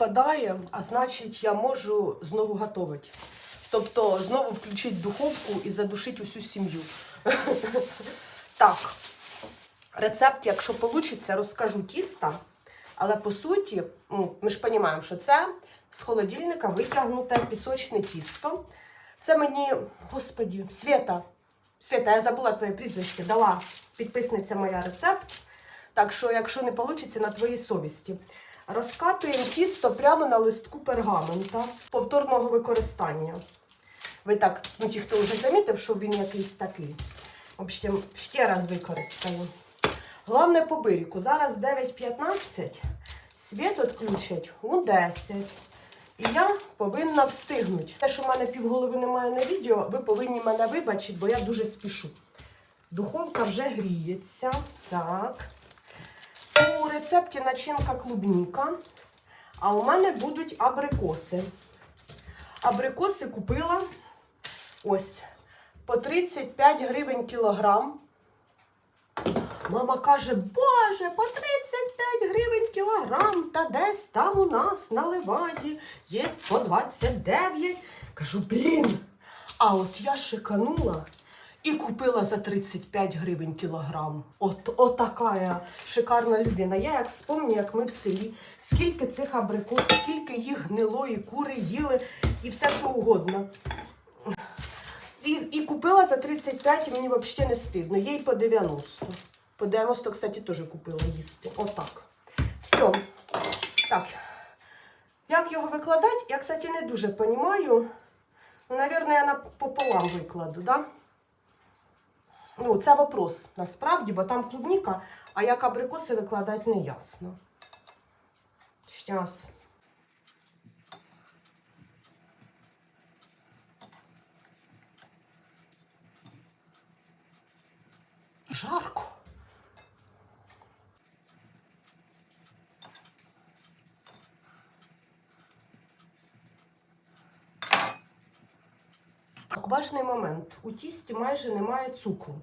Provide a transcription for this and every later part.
спадає, а значить, я можу знову готувати. Тобто знову включити духовку і задушити усю сім'ю. Так, рецепт, якщо вийде, розкажу тіста. Але по суті, ну, ми ж розуміємо, що це з холодильника витягнуте пісочне тісто. Це мені, господі, Свята. Свята, я забула твоє прізвище, дала підписниця моя рецепт. Так що, якщо не вийде, на твоїй совісті. Розкатуємо тісто прямо на листку пергамента повторного використання. Ви так, ну ті, хто вже замітив, що він якийсь такий. В общем, ще раз використаю. Головне по бирику. Зараз 9.15, світ відключать у 10. І я повинна встигнути. Те, що в мене півголови немає на відео, ви повинні мене вибачити, бо я дуже спішу. Духовка вже гріється. Так. Рецепті начинка клубніка. А у мене будуть абрикоси. Абрикоси купила ось по 35 гривень кілограм. Мама каже, боже, по 35 гривень кілограм, та десь там у нас на леваді є по 29. Кажу, блін. А от я шиканула і купила за 35 гривень кілограм. От, от така я шикарна людина. Я як вспомню, як ми в селі, скільки цих абрикос, скільки їх гнилої кури їли і все, що угодно. І, і купила за 35, і мені взагалі не стидно. Є й по 90. По 90, кстати, теж купила їсти. Отак. Все. Так. Як його викладати, я, кстати, не дуже розумію. Ну, напевно, я пополам викладу, да? Ну, це вопрос насправді, бо там клубніка, а як абрикоси викладати не ясно. Щас. Жарко. Так, важний момент. У тісті майже немає цукру.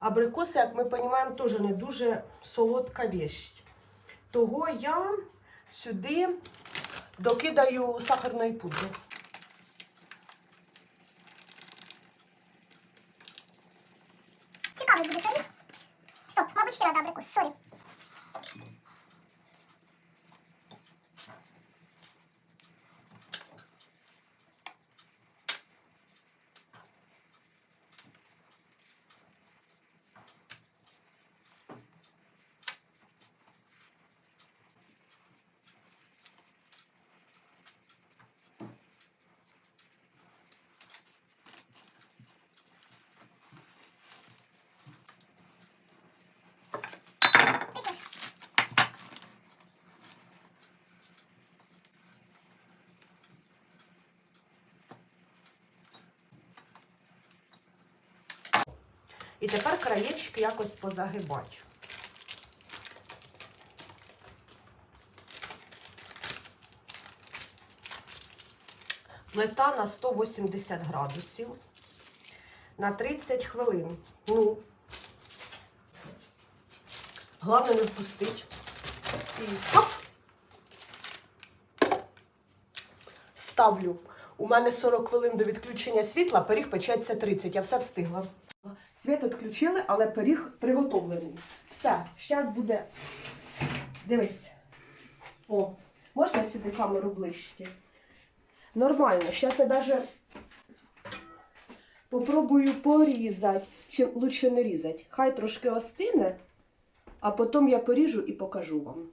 Абрикоси, як ми розуміємо, теж не дуже солодка вещь. Того я сюди докидаю сахарної пудри. Цікавий буде пиріг. Стоп, мабуть, ще треба абрикос, сорі. І тепер краєчки якось позагибати. Плита на 180 градусів на 30 хвилин. Ну, головне не впустити. І хоп! Ставлю. У мене 40 хвилин до відключення світла, пиріг печеться 30. Я все встигла. Світ відключили, але пиріг приготовлений. Все, зараз буде. Дивись. О, можна сюди камеру ближче? Нормально. Зараз я навіть попробую порізати. Чи лучше не різати. Хай трошки остине, а потім я поріжу і покажу вам.